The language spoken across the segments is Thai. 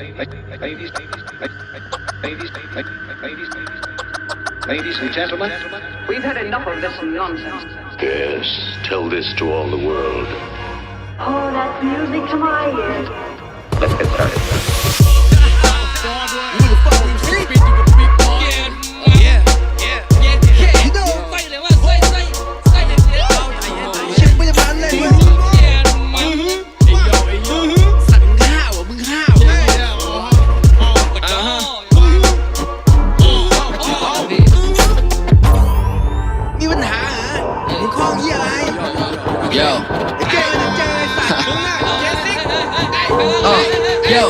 ladies, ladies, ladies, ladies, ladies, ladies and gentlemen. We've had enough of this nonsense. Yes, tell this to all the world. Oh, that's music to my ears. Yo,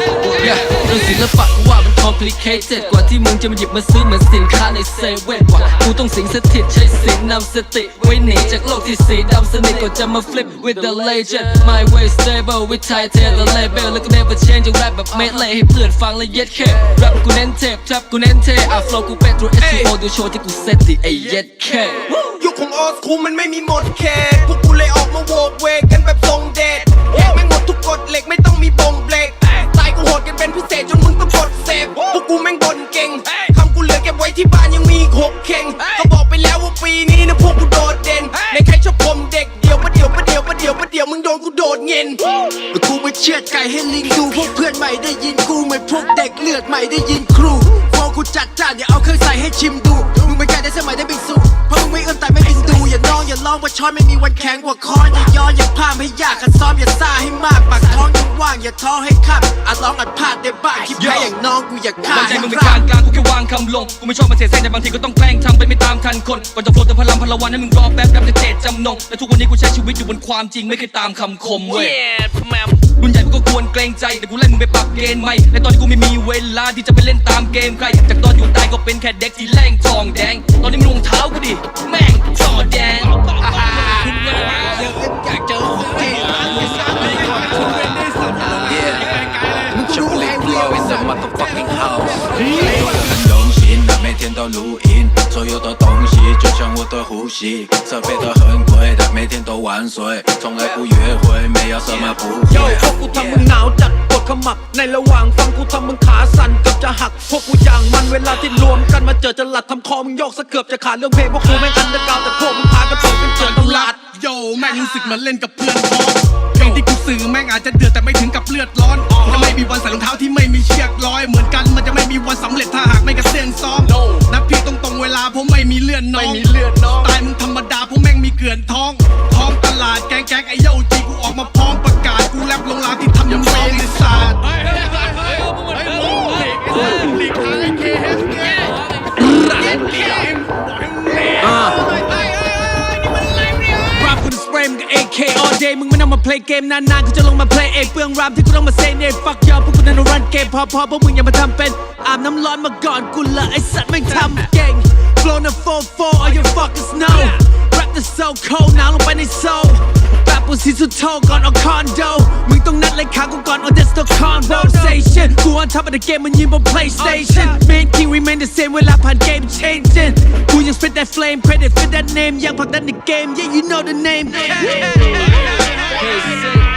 yeah เรื่องศิลปะกูว่ามัน complicated กว่าที่มึงจะมาหยิบมาซื้อเหมือนสินค้าในเซเว่นว่ะกูต้องสิงสถิตใช้สิงนำสติไว้หนีจากโลกที่สีดำสนิทก่อนจะมา flip with the legend my way stable with tight tail the label แล้วก็ never change จะแรปแบบเมดเลยให้เพื่อนฟังและเย็ดแค่แรปกูเน้นเทปทับกูเน้นเทอะ flow กูเป็น through SEO ดูโชว์ที่กูเซตดิไอ้เย็ดแค่ยุคของโอสคูมันไม่มีหมดเขตพวกกูเล กกูแม่งบ่นเก่งคำกูเหลือเก็บไว้ที่บ้านยังมีอีกหกเข่งก็บอกไปแล้วว่าปีนี้นะพวกกูโดดเด่นในใครชอบผมเด็กเดียวประเดี๋ยวประเดี๋ยวประเดี๋ยวประเดี๋ยวมึงโดนกูโดดเงินแล้วกูมาเชือดไก่ให้ลิงดูพวกเพื่อนใหม่ได้ยินกูเหมือนพวกเด็กเลือดใหม่ได้ยินครูพอกูจัดจ้านอย่าเอาเครื่องใส่ให้ชิมดูมึงเป็นไก่ได้ อย่าน้องอย่าลองว่าช้อนไม่มีวันแข็งกว่าค้อนอย่าย้อนอย่าพามให้ยากขัดซ้อมอย่าซ่าให้มากปากท้องยังว่างอย่าท้อให้ขับอาจลองอัดพลาดได้บ้างคิดแพ้อย่างน้องกูอย่าฆ่าบางใจมึงเป็นให้กลางกลางกูแค่วางคำลงกูไม่ชอบมาเสียเส้นแต่บางทีก็ต้องแกล้งทำไปไม่ตามทันคนก่อนจะโฟล์แต่พลังพลวันให้มึงรอแป๊บแป๊บจะเจตจำนงและทุกวันนี้กูใช้ชีวิตอยู่บนความจริงไม่เคยตามคำคมเว้ยรุ่นใหญ่มึงก็ควรเกรงใจแต่กูไล่มึงไปปรับเกณฑ์ใหม่และตอนนี้กูไม่มีเวลาที่จะไปเล่นตามเกมใครจากตอนอยู่ใต้ก็เป็นแค่เด็กที่แรงทองแดง ตอนนี้มึงรองเท้ากูดิ 东西，那每天都录音，所有的东西就像我的呼吸。设备都很贵，但每天都万岁，从来不约会，没有什么不会。พวกกูทำมึงหนาวจัดปวดขมับ ในระหว่างฟังกูทำมึงขาสั่นกับจะหัก พวกกูอย่างมันเวลาที่รวมกันมาเจอจะหลัดทำคอมึงโยกสะเกือบจะขาดเรื่องเพลงพวกกูแม่งอันเดอร์กราวแต่พวกมึงพากันเปิดกันเจอนตลาด โยแม่งรู้สึกมาเล่นกับเพื่อนพ้อง ที่กูสื่อแม่งอาจจะเดือดแต่ไม่ถึงกับเลือดร้อนจะไม่มีวันใส่รองเท้าที่ไม่มีเชือกร้อย เหมือนกันมันจะไม่มีวันสำเร็จถ้าหากไม่กระเซียนซ้อมนับพี่ตรงตรงๆเวลาเพราะไม่มีเลื่อนน้องไม่มีเลื่อนน้องตายมึงธรรมดาเพราะแม่งมีเกลื่อนท้องท้องตลาดแกงแกงไอ้เย้าจีกูออกมาพร้อมประกาศกูแรปลงรามที่ทำยังไม่ได้ศาสตร์หลีกทางไอ้เคเฮสไ all day มึงไม่ต้องมา play เกมนานๆกูจะลงมา play เองเปลืองรามที่กูต้องมาเซนเอง fuck y'all พวกกูนั่นรันเกมพอพอพวกมึงอย่ามาทำเป็นอาบน้ำร้อนมาก่อนกูละไอสัตว์ไม่ทำเก่ง flow นะ4-4 all you fuckers know rap the so cold หนาวลงไปในโซลแบบบนสีสุดโทก่อนเอาคอนโด มึงต้องนัดเลยขากูก่อนเอา desktop conversation กู on top of the game มันยิงบน PlayStation main king remain the same เวลาผ่าน game changing กู ยัง spit that flame credit for that name ยังผลักดัน the game yeah you know the name Hey, say